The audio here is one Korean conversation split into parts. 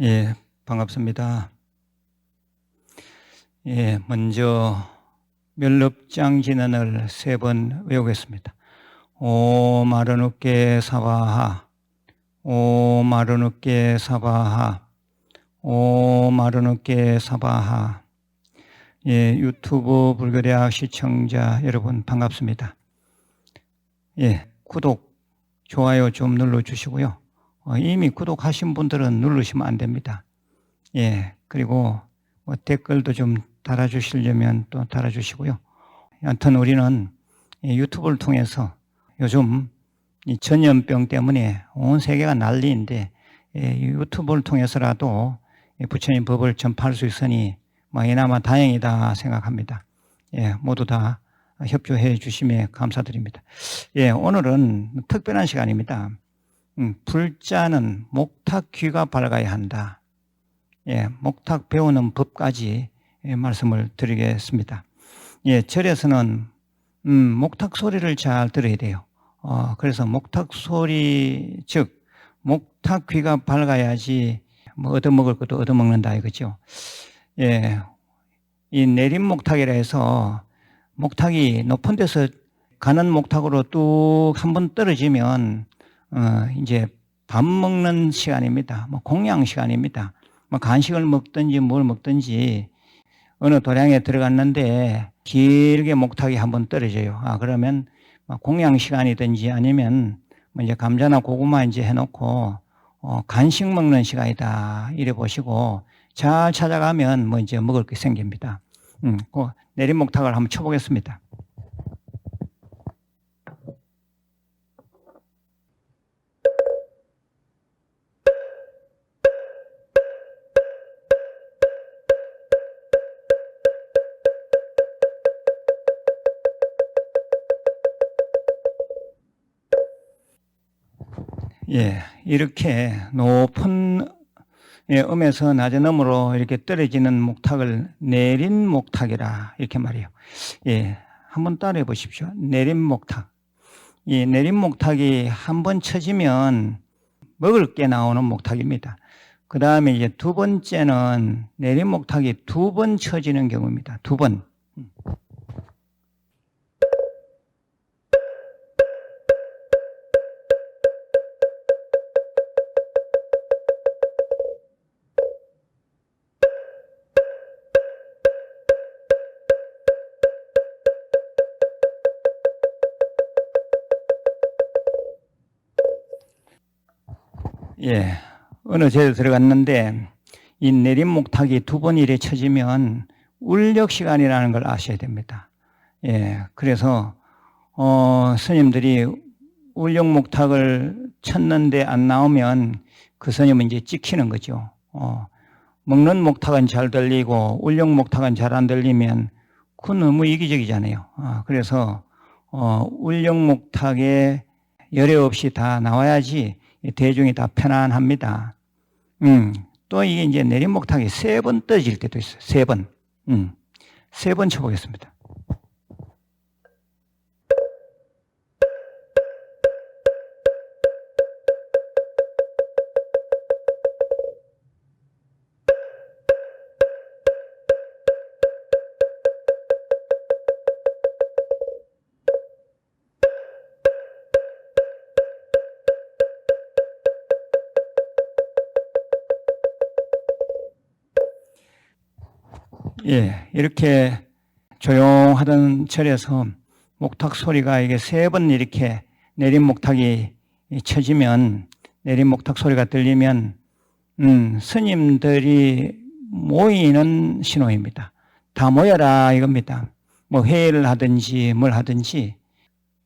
예, 반갑습니다. 예, 먼저 멸럽장 진언을 세 번 외우겠습니다. 오 마르누께 사바하 오 마르누께 사바하 오 마르누께 사바하 예, 유튜브 불교대학 시청자 여러분 반갑습니다. 예, 구독, 좋아요 좀 눌러주시고요. 어, 이미 구독하신 분들은 누르시면 안 됩니다. 예, 그리고 뭐 댓글도 좀 달아주시려면 또 달아주시고요. 여하튼 우리는 이 유튜브를 통해서 요즘 이 전염병 때문에 온 세계가 난리인데 예, 이 유튜브를 통해서라도 이 부처님 법을 전파할 수 있으니 뭐 이나마 다행이다 생각합니다. 예, 모두 다 협조해 주시면 감사드립니다. 예, 오늘은 특별한 시간입니다. 음, 불자는 목탁 귀가 밝아야 한다. 예, 목탁 배우는 법까지 예, 말씀을 드리겠습니다. 예, 절에서는 음, 목탁 소리를 잘 들어야 돼요. 어, 그래서 목탁 소리, 즉 목탁 귀가 밝아야지 뭐 얻어먹을 것도 얻어먹는다 이거죠. 예, 이 내림 목탁이라 해서 목탁이 높은 데서 가는 목탁으로 뚝 한 번 떨어지면 어, 이제 밥 먹는 시간입니다. 뭐 공양 시간입니다. 뭐 간식을 먹든지 뭘 먹든지 어느 도량에 들어갔는데 길게 목탁이 한번 떨어져요. 아, 그러면 뭐 공양 시간이든지 아니면 뭐 이제 감자나 고구마 이제 해놓고 어, 간식 먹는 시간이다. 이래 보시고 잘 찾아가면 뭐 이제 먹을 게 생깁니다. 음, 그 내림목탁을 한번 쳐보겠습니다. 예, 이렇게 높은 예, 음에서 낮은 음으로 이렇게 떨어지는 목탁을 내린 목탁이라 이렇게 말해요. 예, 한번 따라해 보십시오. 내린 목탁. 이 내린 목탁이 한 번 쳐지면 먹을 게 나오는 목탁입니다. 그 다음에 이제 두 번째는 내린 목탁이 두 번 쳐지는 경우입니다. 두 번. 예, 어느 제에 들어갔는데 이 내림 목탁이 두번 이래 쳐지면 울력 시간이라는 걸 아셔야 됩니다. 예, 그래서 어, 스님들이 울력 목탁을 쳤는데 안 나오면 그 스님은 이제 찍히는 거죠. 어, 먹는 목탁은 잘 들리고 울력 목탁은 잘 안 들리면 그건 너무 이기적이잖아요. 아, 그래서 어, 울력 목탁에 열애 없이 다 나와야지 대중이 다 편안합니다. 음, 또 이게 이제 내림목탁이 세 번 떠질 때도 있어요. 세 번. 음, 세 번 쳐보겠습니다. 예, 이렇게 조용하던 절에서 목탁 소리가 이게 세 번 이렇게 내린 목탁이 쳐지면 내린 목탁 소리가 들리면 음, 스님들이 모이는 신호입니다. 다 모여라 이겁니다. 뭐 회의를 하든지 뭘 하든지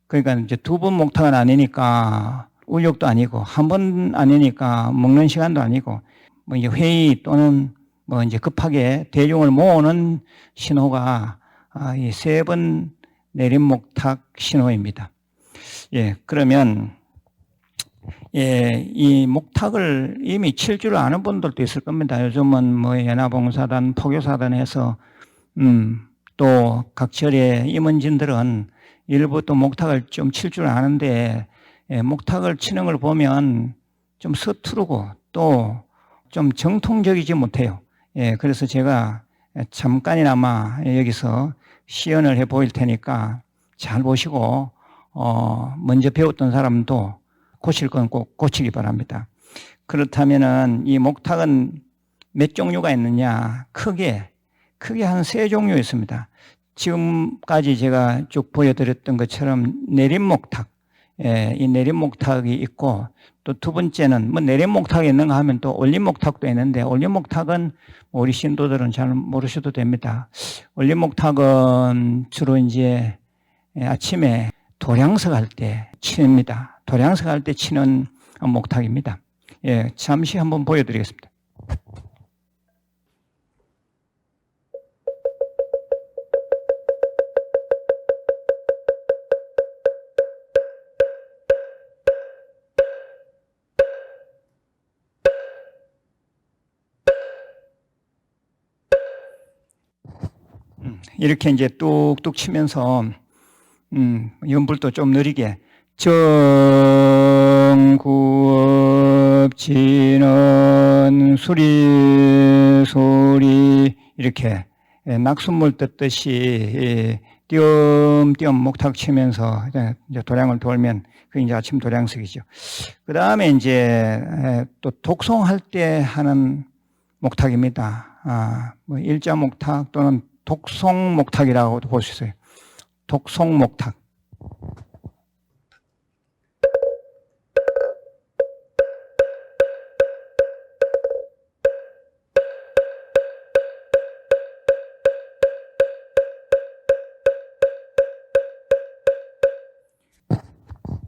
그러니까 이제 두 번 목탁은 아니니까 울력도 아니고 한 번 아니니까 먹는 시간도 아니고 뭐 이제 회의 또는 뭐 이제 급하게 대중을 모으는 신호가 아, 이세 번 내린 목탁 신호입니다. 예, 그러면 예, 이 목탁을 이미 칠 줄 아는 분들도 있을 겁니다. 요즘은 뭐 연화봉사단, 포교사단에서 음, 또 각 절의 임원진들은 일부 또 목탁을 좀 칠 줄 아는데 예, 목탁을 치는 걸 보면 좀 서투르고 또 좀 정통적이지 못해요. 예, 그래서 제가 잠깐이나마 여기서 시연을 해 보일 테니까 잘 보시고, 어, 먼저 배웠던 사람도 고칠 건 꼭 고치기 바랍니다. 그렇다면은 이 목탁은 몇 종류가 있느냐? 크게, 크게 한 세 종류 있습니다. 지금까지 제가 쭉 보여드렸던 것처럼 내림목탁, 예, 이 내림목탁이 있고 또 두 번째는 뭐 내림 목탁이 있는가 하면 또 올림 목탁도 있는데 올림 목탁은 뭐 우리 신도들은 잘 모르셔도 됩니다. 올림 목탁은 주로 이제 예, 아침에 도량석 할때 칩니다. 도량석 할 때 치는 목탁입니다. 예, 잠시 한번 보여드리겠습니다. 이렇게 이제 뚝뚝 치면서 음, 연불도 좀 느리게 정구업지는 수리 소리 이렇게 예, 낙숫물 뜯듯이 예, 띄엄띄엄 목탁 치면서 이제 도량을 돌면 그게 이제 아침 도량석이죠. 그 다음에 이제 예, 또 독송할 때 하는 목탁입니다. 아, 뭐 일자 목탁 또는 독송 목탁이라고도 볼 수 있어요. 독송 목탁.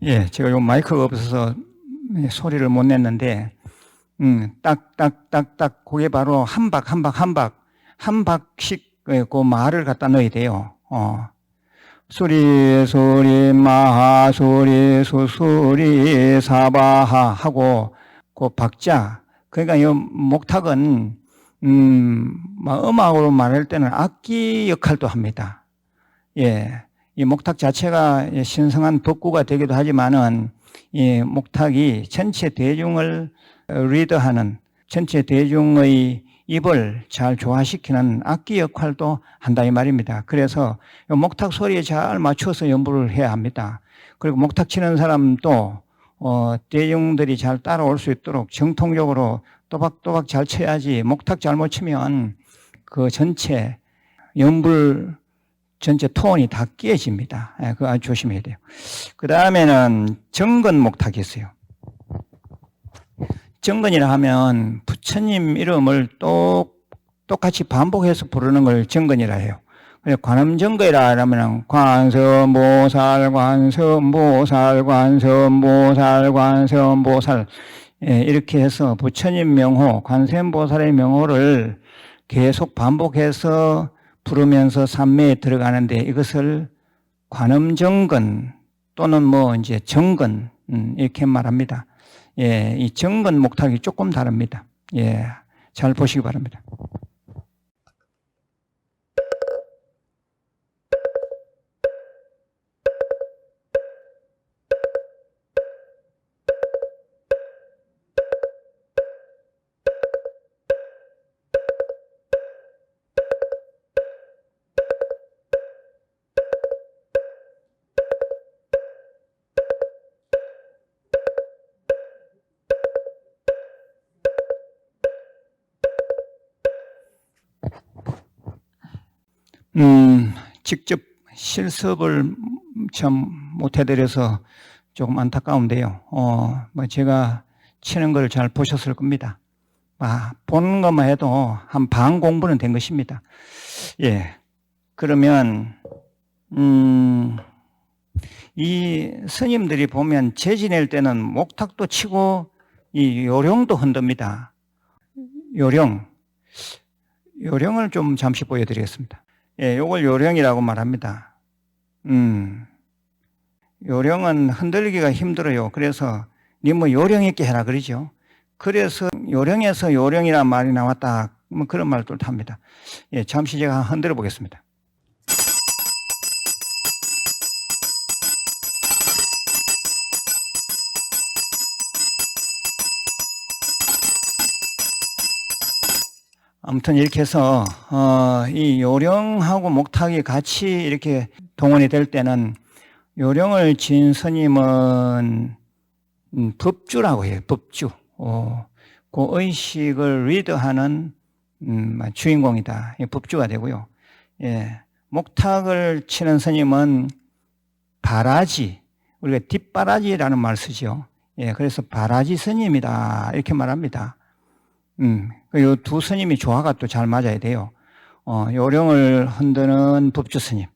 예, 제가 요 마이크가 없어서 소리를 못 냈는데, 음, 딱, 딱, 딱, 딱, 그게 바로 한 박, 한 박, 한 박, 한 박씩 그, 그 말을 갖다 넣어야 돼요. 어. 수리, 수리, 마하, 수리, 수수리, 사바하 하고, 그 박자. 그러니까 이 목탁은, 음, 막 음악으로 말할 때는 악기 역할도 합니다. 예. 이 목탁 자체가 신성한 덕구가 되기도 하지만은 이 목탁이 전체 대중을 리더하는 전체 대중의 입을 잘 조화시키는 악기 역할도 한다 이 말입니다. 그래서 목탁 소리에 잘 맞춰서 연주를 해야 합니다. 그리고 목탁 치는 사람도 어, 대중들이 잘 따라올 수 있도록 정통적으로 또박또박 잘 쳐야지 목탁 잘못 치면 그 전체 연불 전체 톤이 다 깨집니다. 예, 그거 아주 조심해야 돼요. 그 다음에는 정근 목탁이 있어요. 정근이라 하면 부처님 이름을 똑, 똑같이 반복해서 부르는 걸 정근이라 해요. 관음정거이라 하면 관서보살, 관서보살, 관서보살, 관서보살 예, 이렇게 해서 부처님 명호, 관세음보살의 명호를 계속 반복해서 부르면서 삼매에 들어가는데 이것을 관음정근 또는 뭐 이제 정근 음, 이렇게 말합니다. 예, 이 정근 목탁이 조금 다릅니다. 예, 잘 보시기 바랍니다. 음, 직접 실습을 참 못해드려서 조금 안타까운데요. 어, 뭐 제가 치는 걸 잘 보셨을 겁니다. 아, 보는 것만 해도 한 반 공부는 된 것입니다. 예. 그러면, 음, 이 스님들이 보면 재 지낼 때는 목탁도 치고 이 요령도 흔듭니다. 요령. 요령을 좀 잠시 보여드리겠습니다. 예, 요걸 요령이라고 말합니다. 음, 요령은 흔들기가 힘들어요. 그래서 니뭐 요령 있게 해라 그러죠. 그래서 요령에서 요령이란 말이 나왔다. 뭐 그런 말도 합니다. 예, 잠시 제가 흔들어 보겠습니다. 아무튼 이렇게 해서 어, 이 요령하고 목탁이 같이 이렇게 동원이 될 때는 요령을 진 스님은 음, 법주라고 해요. 법주. 어, 그 의식을 리드하는 음, 주인공이다. 이 법주가 되고요. 예, 목탁을 치는 스님은 바라지, 우리가 뒷바라지라는 말 쓰죠. 예, 그래서 바라지 스님이다. 이렇게 말합니다. 음, 그두 스님이 조화가 또 잘 맞아야 돼요. 어, 요령을 흔드는 법주 스님,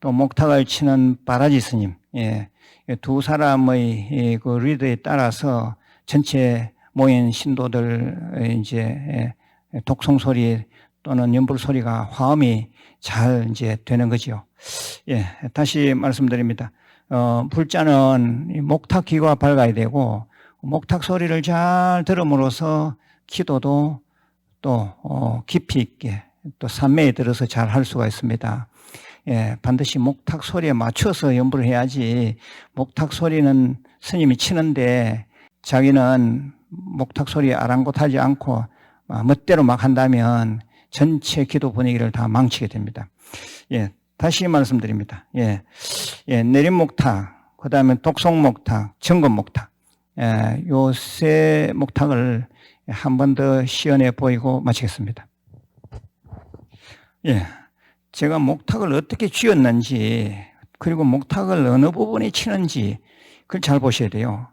또 목탁을 치는 바라지 스님, 예, 이두 사람의 이그 리더에 따라서 전체 모인 신도들 이제 예, 독성 소리 또는 연불 소리가 화음이 잘 이제 되는 거지요. 예, 다시 말씀드립니다. 어, 불자는 이 목탁 귀가 밝아야 되고 목탁 소리를 잘 들음으로써 기도도 또 어, 깊이 있게 또 산매에 들어서 잘 할 수가 있습니다. 예, 반드시 목탁 소리에 맞춰서 연부를 해야지 목탁 소리는 스님이 치는데 자기는 목탁 소리에 아랑곳하지 않고 아, 멋대로 막 한다면 전체 기도 분위기를 다 망치게 됩니다. 예, 다시 말씀드립니다. 예, 예 내림 목탁, 그 다음에 독성 목탁, 정금 목탁, 예, 요세 목탁을 한 번 더 시연해 보이고 마치겠습니다. 예, 제가 목탁을 어떻게 쥐었는지, 그리고 목탁을 어느 부분에 치는지, 그걸 잘 보셔야 돼요.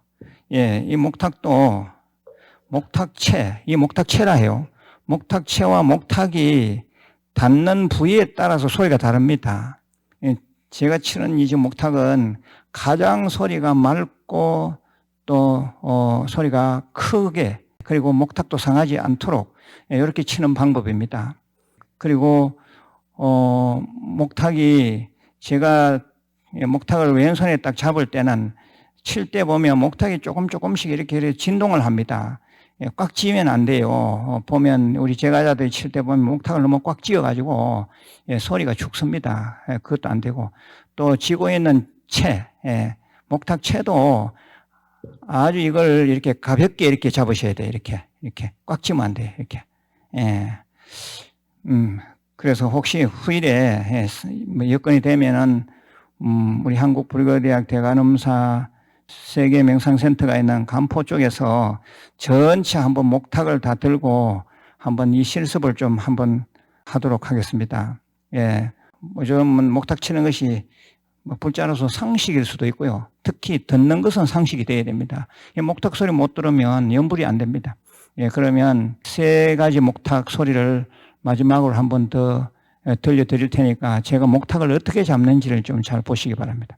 예, 이 목탁도 목탁체, 이 목탁체라 해요. 목탁체와 목탁이 닿는 부위에 따라서 소리가 다릅니다. 예, 제가 치는 이 목탁은 가장 소리가 맑고 또 어, 소리가 크게 그리고 목탁도 상하지 않도록 예, 이렇게 치는 방법입니다. 그리고 어, 목탁이 제가 예, 목탁을 왼손에 딱 잡을 때는 칠 때 보면 목탁이 조금 조금씩 이렇게, 진동을 합니다. 예, 꽉 쥐면 안 돼요. 어, 보면 우리 제가자들이 칠 때 보면 목탁을 너무 꽉 쥐어가지고 예, 소리가 죽습니다. 예, 그것도 안 되고 또 쥐고 있는 채, 예, 목탁 채도 아주 이걸 이렇게 가볍게 이렇게 잡으셔야 돼요. 이렇게 이렇게 꽉 쥐면 안 돼요. 이렇게. 예. 음, 그래서 혹시 후일에 예, 뭐 여건이 되면은 음, 우리 한국 불교대학 대관음사 세계 명상센터가 있는 간포 쪽에서 전체 한번 목탁을 다 들고 한번 이 실습을 좀 한번 하도록 하겠습니다. 예. 요즘은 목탁 치는 것이 뭐 불자로서 상식일 수도 있고요. 특히 듣는 것은 상식이 되어야 됩니다. 이 목탁 소리 못 들으면 연불이 안 됩니다. 예, 그러면 세 가지 목탁 소리를 마지막으로 한 번 더 들려드릴 테니까 제가 목탁을 어떻게 잡는지를 좀 잘 보시기 바랍니다.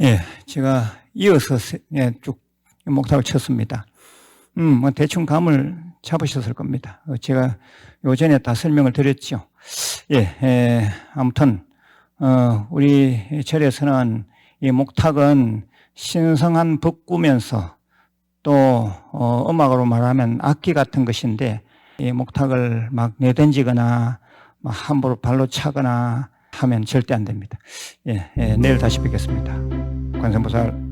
예, 제가 이어서 세- 예, 쭉 목탁을 쳤습니다. 음, 뭐 대충 감을 잡으셨을 겁니다. 어, 제가 요전에 다 설명을 드렸죠. 예, 예, 아무튼 어, 우리 절에서는 이 목탁은 신성한 법구면서 또 어, 음악으로 말하면 악기 같은 것인데 이 목탁을 막 내던지거나 막 함부로 발로 차거나 하면 절대 안 됩니다. 예, 예, 내일 다시 뵙겠습니다. 관세음보살